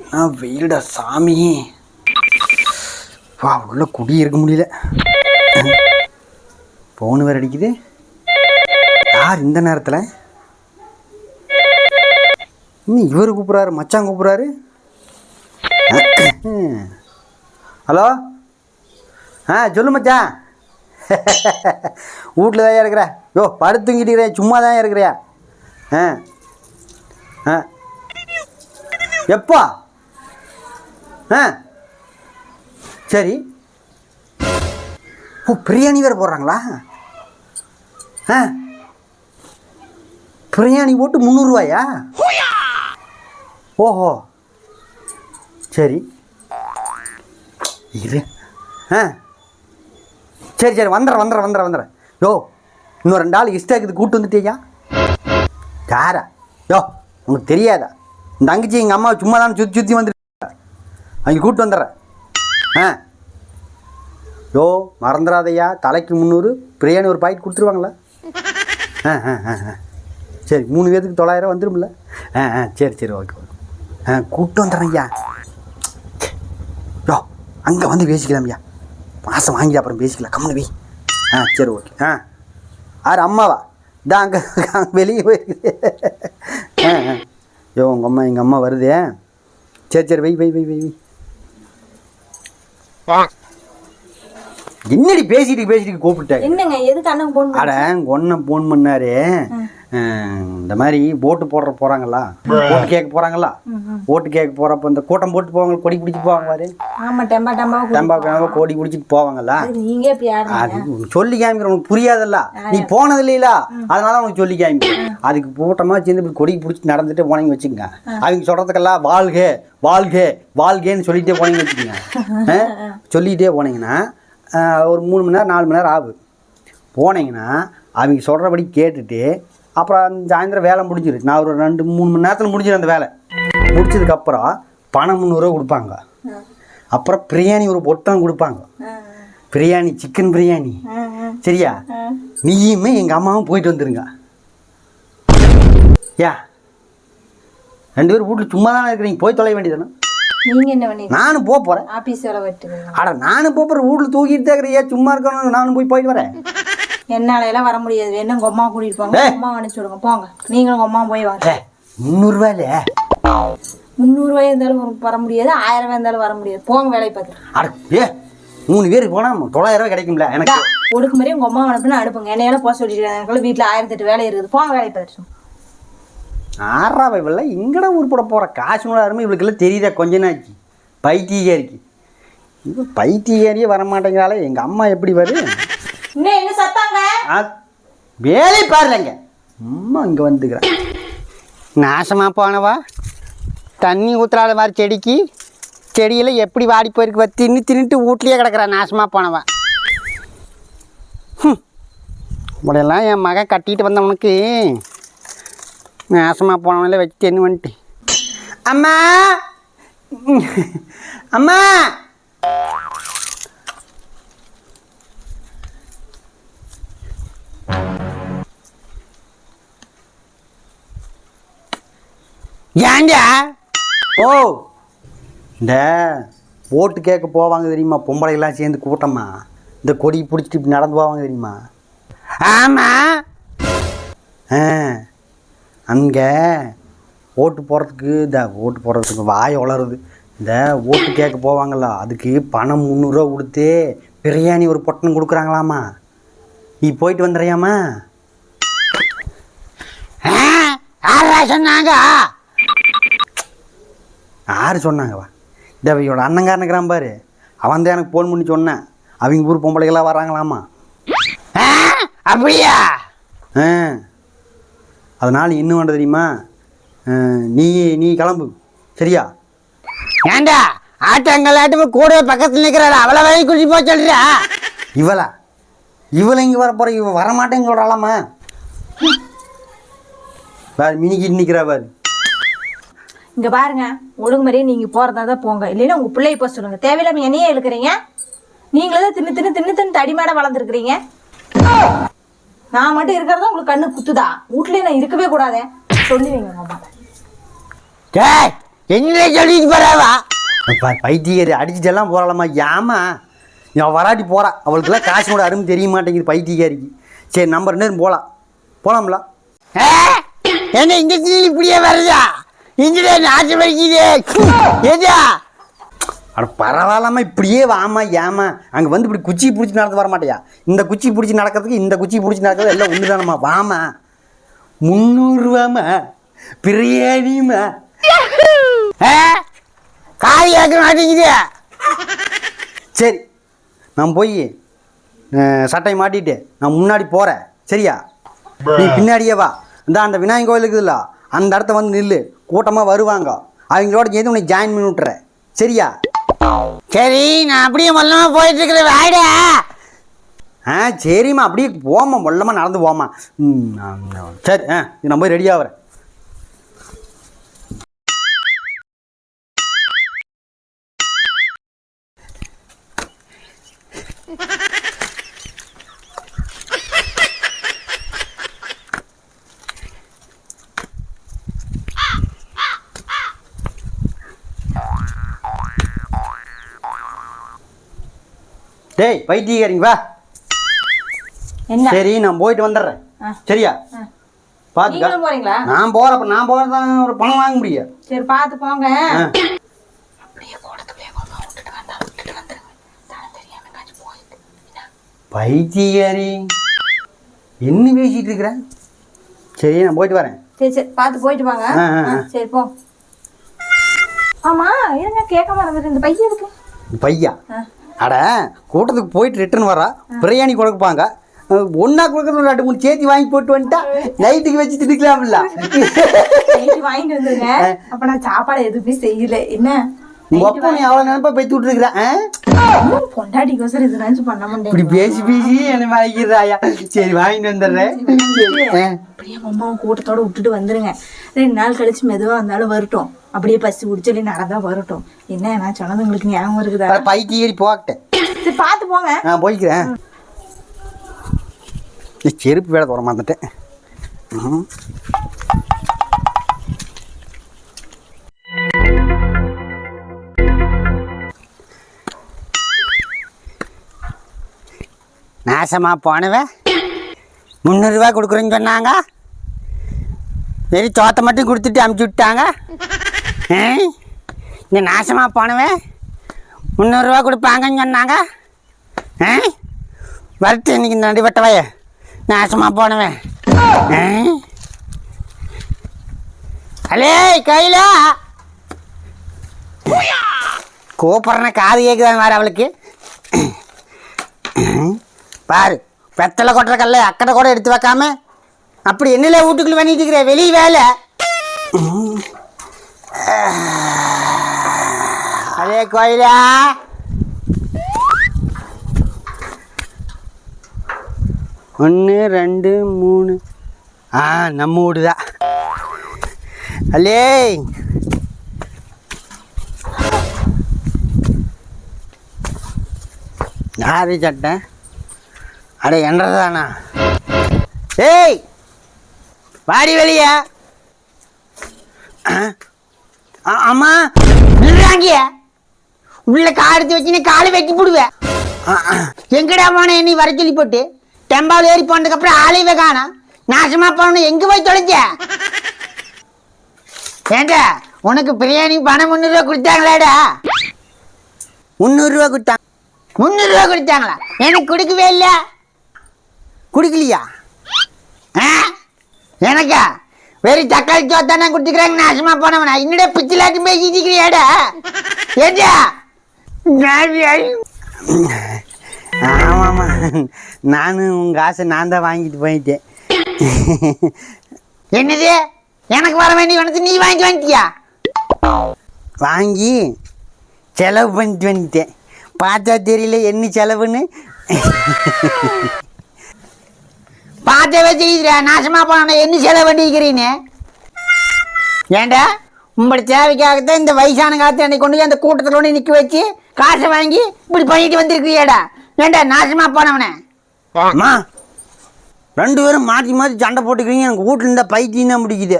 என்ன வெயில்டா சாமி? வா உள்ள குடி இருக்க முடியல. போன் வேற அடிக்குது. யார் இந்த நேரத்தில்? இன்னும் இவர் கூப்பிட்றாரு மச்சான் கூப்பிட்றாரு. ஹலோ? ஆ சொல்லு மச்சான். வீட்டில் தான் இருக்கிற. யோ படுத்துங்கிட்டு சும்மா தான் இருக்கிறியா ஆ. ஆ. எப்போ? ஆ. சரி. ஓ பிரியாணி வேறு போடுறாங்களா? ஆ. பிரியாணி போட்டு முந்நூறுரூவாயா ஓஹோ. சரி. இரு ஆ. சரி சரி வந்துடுறேன் வந்துடுறேன் வந்துடுறேன் வந்துடுறேன். யோ இன்னும் ரெண்டு ஆள் இஷ்டாக்குது கூட்டு வந்துட்டியா? யாரா? யோ உனக்கு தெரியாதா? இந்த தங்கச்சி எங்கள் அம்மா சும்மா தான் சுற்றி சுற்றி வந்துட்டு அவங்க கூப்பிட்டு வந்துடுறேன். ஆ. யோ மறந்துடாதையா தலைக்கு முந்நூறு பிரியாணி ஒரு பாக்கெட் கொடுத்துருவாங்களா? ஆ ஆ ஆ ஆ. சரி மூணு பேருக்கு தொள்ளாயிரம் வந்துடும்ல? ஆ ஆ சரி சரி ஓகே ஓகே. ஆ கூப்பிட்டு வந்துடுறேன் ஐயா. யோ அங்கே வந்து பேசிக்கலாம் ஐயா. மாதம் வாங்கி அப்புறம் பேசிக்கலாம். கம்முனு போய் ஆ சரி ஓகே ஆ. ஆறு அம்மாவா? இதான் அங்கே வெளியே போயிருக்குது ஆ ஆ. யோ உங்கள் அம்மா எங்கள் அம்மா வருதே. சரி சரி வை வை வை வை வை. என்னடி பேசிட்டு பேசிட்டு கூப்பிட்டேன் என்னங்க எதுக்கு அண்ணன் போன் அட ஒன்றை ஃபோன் பண்ணாரு. இந்த மாதிரி ஓட்டு போடுற போகிறாங்களா ஓட்டு கேட்க போகிறாங்களா ஓட்டு கேட்க போகிறப்ப இந்த கூட்டம் போட்டு போவாங்க கொடி பிடிச்சி போவாங்க பாரு. ஆமா டெம்பா டெம்பா கோடி பிடிச்சிட்டு போவாங்களா அது உனக்கு சொல்லி காமிக்கிற உனக்கு புரியாதல்ல. நீ போனது இல்லையில. அதனால உனக்கு சொல்லி காமிக்கிறேன். அதுக்கு கூட்டமாக சேர்ந்து இப்படி கொடி பிடிச்சி நடந்துட்டு போனீங்க வச்சுக்கோங்க. அவங்க சொல்கிறதுக்கெல்லாம் வாழ்க வாழ்க வாழ்கேன்னு சொல்லிட்டே போனீங்க வச்சுக்கோங்க. சொல்லிகிட்டே போனீங்கன்னா ஒரு மூணு மணி நேரம் நாலு மணி நேரம் ஆகுது போனீங்கன்னா அவங்க சொல்கிறபடி கேட்டுட்டு அப்புறம் அந்த சாயந்தரம் வேலை முடிஞ்சிரு நான் ஒரு ரெண்டு மூணு மணி நேரத்தில் முடிஞ்சிடும் அந்த வேலை. முடிச்சதுக்கப்புறம் பணம் முந்நூறுரூவா கொடுப்பாங்க. அப்புறம் பிரியாணி ஒரு பொட்டம் கொடுப்பாங்க. பிரியாணி சிக்கன் பிரியாணி. சரியா? நீயுமே எங்கள் அம்மாவும் போயிட்டு வந்துருங்க. யா? ரெண்டு பேரும் வீட்டில் சும்மா தானே? இருக்கிறீங்க போய் தொலை வேண்டியதானே நானும் போக போகிறேன் ஆபீஸ் வேலை அட நானும் போக போகிறேன் வீட்டில் தூக்கிட்டு தான் இருக்கிறேன் சும்மா இருக்கணும். நானும் போய் போயிட்டு வரேன். என்னால எல்லாம் வர முடியாது. வேணும் உங்க அம்மா கூட்டிட்டு போங்க. அம்மா அனுப்பிச்சு விடுங்க. போங்க. நீங்களும் உங்க அம்மா போய் வாங்க. முந்நூறுரூவா இல்லையே? இருந்தாலும் வர- முடியாது. ஆயிரம் ரூபாய் இருந்தாலும் வர முடியாது. போங்க வேலையை பார்த்துட்டு. அட ஏ மூணு பேருக்கு போனால் தொள்ளாயிரம் ரூபாய் கிடைக்கும்ல எனக்கு? ஒடுக்கு மாதிரி உங்க அம்மா அனுப்புனா அனுப்புங்க என்னையெல்லாம் போக சொல்லிட்டு வீட்டுல ஆயிரத்தி எட்டு வேலை இருக்குது. போங்க வேலையை பார்த்துட்டு. ஆறா இவள இங்கட உருப்பட போகிற காசு அருமை இவளுக்கெல்லாம் தெரியுதா? கொஞ்ச நாச்சு பைத்தியகாரிக்கு இது பைத்தியகாரியே வர மாட்டேங்கிறாளே எங்கள் அம்மா எப்படி வரும் இன்னும் என்ன சத்தாங்க? வேலை பாருலங்க. அம்மா இங்கே வந்துக்கிறேன். நாசமாக போனவா? தண்ணி ஊற்றுறாத மாதிரி செடிக்கு செடியில் எப்படி வாடி போயிருக்கு வ தின்னு தின்னுட்டு வீட்லேயே கிடக்குறா நாசமாக போனவா. இப்படியெல்லாம் என் மகன் கட்டிட்டு வந்தவனுக்கு நாசமாக போனவனில் வச்சு தென்னு வந்துட்டு. அம்மா! அம்மா! ஏன்டா ஓ இந்த ஓட்டு கேட்க போவாங்க தெரியுமா? பொம்பளைகள்லாம் சேர்ந்து கூட்டமா? இந்த கொடி பிடிச்சிட்டு இப்படி நடந்து போவாங்க தெரியுமா? ஆமாம் ஆ அங்கே ஓட்டு போடுறதுக்கு இந்த ஓட்டு போடுறதுக்கு வாய் வளருது இந்த ஓட்டு கேட்க போவாங்கல்ல அதுக்கு பணம் முந்நூறுரூவா கொடுத்து பிரியாணி ஒரு பொட்டணம் கொடுக்குறாங்களாமா? நீ போயிட்டு வந்துடுறியாம்மா சொன்னாங்க. யார் சொன்னாங்கவா? இந்த இவயோட அண்ணங்காரனுக்கிறான் பாரு. அவன் தான் எனக்கு ஃபோன் பண்ணி சொன்னேன். அவங்க ஊர் பொம்பளைகளாக வராங்களாமா அப்படியா? ஆ. அதனால் இன்னும் வேண்ட தெரியுமா? ஆ, நீ நீ கிளம்பு. சரியா? ஏண்டா? ஆட்டங்களாட்டு கூட பக்கத்தில் நிற்கிறாள் அவளை வழி குளிச்சு போய் சொல்றியா? இவளா? இவளை இங்கே வர போகிற இவ வரமாட்டேன்னு சொல்கிறாளாமா வேறு மினிக்கிட்டு நிற்கிறா பாரு. இங்க பாருங்க ஒழுங்கு மாதிரியே நீங்க போறதா தான் போங்க. இல்லைன்னா உங்க பிள்ளைய போக சொல்லுங்க. தேவையில்லாம என்னையே இழுக்கிறீங்க? நீங்களே தான் தின்னு தின்னு தின்னு தின்னு தடிமாட வளர்ந்துருக்கிறீங்க. நான் மட்டும் இருக்கிறதா உங்களுக்கு கண்ணு குத்துதா? வீட்லயே நான் இருக்கவே கூடாதே. சொல்லுவீங்க அம்மா டேய் என்ன சொல்லிட்டு போறாவா? பைத்தியர் அடிச்சுட்டெல்லாம் போகலாமா ஏமா அவள் வராட்டி போறா. அவளுக்குலாம் காசு கூட அருமை தெரிய மாட்டேங்குது பைத்தியக்காரிக்கு. சரி நம்பர் நேரம் போகலாம் போகலாம்ல? என்ன இந்த சீல் இப்படியே வருதா? இங்கே நாச்சு வலிக்குது எதா அட பரவாயில்லாம இப்படியே வாமா ஏமா அங்கே வந்து இப்படி குச்சி பிடிச்சி நடந்து வர மாட்டியா? இந்த குச்சி பிடிச்சி நடக்கிறதுக்கு இந்த குச்சி பிடிச்சி நடக்கிறது எல்லாம் ஒன்று தானம்மா வாமா முந்நூறுரூவாம்மா பிரியாணிம்மா காய் கேட்க மாட்டேங்குது. சரி நான் போய் சட்டையை மாட்டிட்டு நான் முன்னாடி போகிறேன் சரியா? நீ பின்னாடியே வா. இந்த அந்த விநாயகர் கோயில் இருக்குதுல்ல அந்த இடத்த வந்து நில்லு. கூட்டமாக வருவாங்க. அவங்களோட சேர்ந்து உனக்கு ஜாயின் பண்ணி விட்டுறேன். சரியா? சரி நான் அப்படியே மொல்லமா போயிட்டு இருக்கிறேன் வாடா ஆ சரிம்மா அப்படியே போம்மா மொல்லமாக நடந்து போம்மா. ம், நான் சரி ஆ நான் போய் ரெடி ஆகிறேன் டேய் பைத்தியக்காரிங்க வா. என்ன? சரி நான் போயிட்டு வந்துடுறேன். சரியா? பார்த்துக்கா நீங்களும் போறீங்களா? நான் போகிறப்ப நான் போகிறதான் ஒரு பணம் வாங்க முடியும். சரி பார்த்து போங்க. அப்படியே கூடத்துக்குள்ளே கொண்டு விட்டுட்டு வந்தா விட்டுட்டு வந்துருங்க. தானே தெரியாம எங்காச்சும் போயிட்டு. என்ன? பைத்தியக்காரி என்ன பேசிட்டு இருக்கிற? சரி நான் போயிட்டு வரேன். சரி சரி பார்த்து போயிட்டு வாங்க. சரி போ. ஆமா இருங்க கேட்க மறந்துட்டு இந்த பையன் இருக்கு பையா. அட கூட்டத்துக்கு போயிட்டு ரிட்டர்ன் வரா பிரியாணி கொடுப்பாங்க. ஒன்றா கொடுக்கறது ரெண்டு மூணு சேர்த்தி வாங்கி போட்டு வந்துட்டா நைட்டுக்கு வச்சு திணிக்கலாம்ல வாங்கிட்டு வந்துருங்க. அப்ப நான் சாப்பாடு எதுவுமே செய்யல. என்ன? உங்க அப்பா நீ அவ்வளோ நினைப்பா போய் விட்டுருக்குறேன் இது நினைச்சு பண்ண இப்படி முடியும் பேசி பேசி என்ன வாங்கிடுறாயா சரி வாங்கிட்டு வந்துடுறேன். அப்படியே அம்மா கூட்டத்தோட விட்டுட்டு வந்துருங்க. ரெண்டு நாள் கழிச்சு மெதுவா வந்தாலும் வரட்டும். அப்படியே பசி குடிச்சலி நடந்தா வரட்டும். என்ன நான் சொன்னது? உங்களுக்கு ஞாபகம் இருக்குதா? அட, பைத்தியக்காரி போகட்டேன் சரி பார்த்து போங்க. நான் போய்க்கிறேன். செருப்பு வேலை தர மாட்டேன் நாசமாக போனவன் முந்நூறுரூவா கொடுக்குறேன்னு சொன்னாங்க. வெறும் தோத்தை மட்டும் கொடுத்துட்டு அமுச்சு விட்டாங்க. இந்த நாசமாக போனவன் முந்நூறுரூவா கொடுப்பாங்கன்னு சொன்னாங்க. ஆ? வரட்டு இன்னைக்கு இந்த நடிவட்டவைய? நாசமாக போனவன் அலே கையில? கூப்பிட்றன காது கேட்குதான் வேறு அவளுக்கு. பாரு வெத்தலை கொட்டுற கல்ல அக்கடை கூட எடுத்து வைக்காம அப்படி என்னல வீட்டுக்குள்ள பண்ணிட்டு இருக்கிற வெளியே வேலை. அதே கோயிலா? ஒன்று ரெண்டு மூணு. ஆ நம்ம வீடு தான் அல்லே. யாரு சட்டை? அட என்றதானா? ஏய் வாடி வெளியா. அம்மா நின்றாங்கிய உள்ள காடுத்து வச்சுன்னு காலை வெட்டி போடுவேன் எங்கடா போன நீ வர சொல்லி போட்டு. டெம்பாவில் ஏறி போனதுக்கு அப்புறம் ஆளையவே காணோம் நாசமா போன எங்க போய் தொலைஞ்ச ஏண்டா உனக்கு பிரியாணி பணம் முந்நூறுரூவா கொடுத்தாங்களாடா? முந்நூறுரூவா கொடுத்தாங்க முந்நூறுரூவா கொடுத்தாங்களா? எனக்கு கொடுக்கவே இல்லை. குடிக்கலையா? எனக்கா? வெறும் தக்காளி சோத்தானே கொடுத்துக்கிறாங்க நாசமா போனவனா? இன்னடா பிச்சிலாட்டி பேசிட்டு இருக்கிறியாடா ஏண்டா? ஆமாம்மா. நானும் உங்கள் ஆசை நான் தான் வாங்கிட்டு போயிட்டேன். என்னது? எனக்கு வர வேண்டிய வனத்து நீ வாங்கிட்டு வந்துட்டியா? வாங்கி செலவு பண்ணிட்டு வந்துட்டேன். பார்த்தா தெரியல என்ன செலவுன்னு. பார்த்தவே தெரியுதுடா நாசமா போன என்ன செலவு பண்ணிக்கிறீன்னு ஏண்டா? உங்களோட தேவைக்காகத்தான் இந்த வயசான காலத்தை என்னை கொண்டு போய் அந்த கூட்டத்தில் கொண்டு நிற்க வச்சு காசை வாங்கி இப்படி பண்ணிட்டு வந்திருக்கிறியாடா ஏண்டா நாசமா போனவனே? அம்மா ரெண்டு பேரும் மாற்றி மாற்றி சண்டை போட்டுக்கிறீங்க. எனக்கு வீட்டில் இருந்தால் பைத்தியம் தான் பிடிக்குது.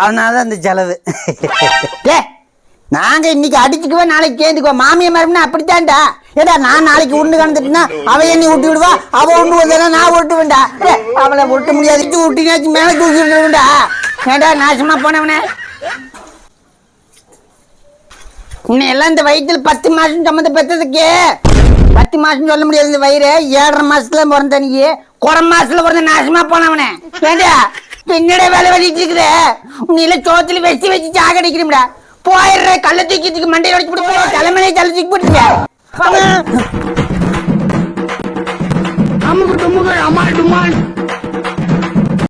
அதனால தான் இந்த செலவு. டே நாங்க இன்னைக்கு அடிச்சுக்குவா நாளைக்கு சேர்ந்துக்குவோம் மாமியா மரம்னா அப்படித்தான்டா? ஏடா நான் நாளைக்கு உண்டு கலந்துட்டுனா அவ என்னை விட்டு விடுவா? அவ உண்டு வந்தா நான் விட்டு வேண்டா அவளை விட்டு முடியாது. இட்டு விட்டினாச்சு மேல தூக்கி விட்டுருவேண்டா ஏடா நாசமா போனவனே? உன்னை எல்லாம் இந்த வயிற்றுல பத்து மாசம் சம்மந்த பெற்றதுக்கு. பத்து மாசம் சொல்ல முடியாது இந்த வயிறு. ஏழரை மாசத்துல பிறந்த நீ குறை மாசத்துல பிறந்த நாசமா போனவனே. ஏண்டா என்னடா வேலை வலிட்டு இருக்குத? நீ எல்லாம் சோத்துல வச்சு வச்சு அடிக்கிறோம்டா போயிடுற கள்ள தூக்கி மண்டையில் வச்சு போட்டு தலைமையில தலை தூக்கி போட்டுங்க அமுக்கு டுமுகள் அமால் டுமால்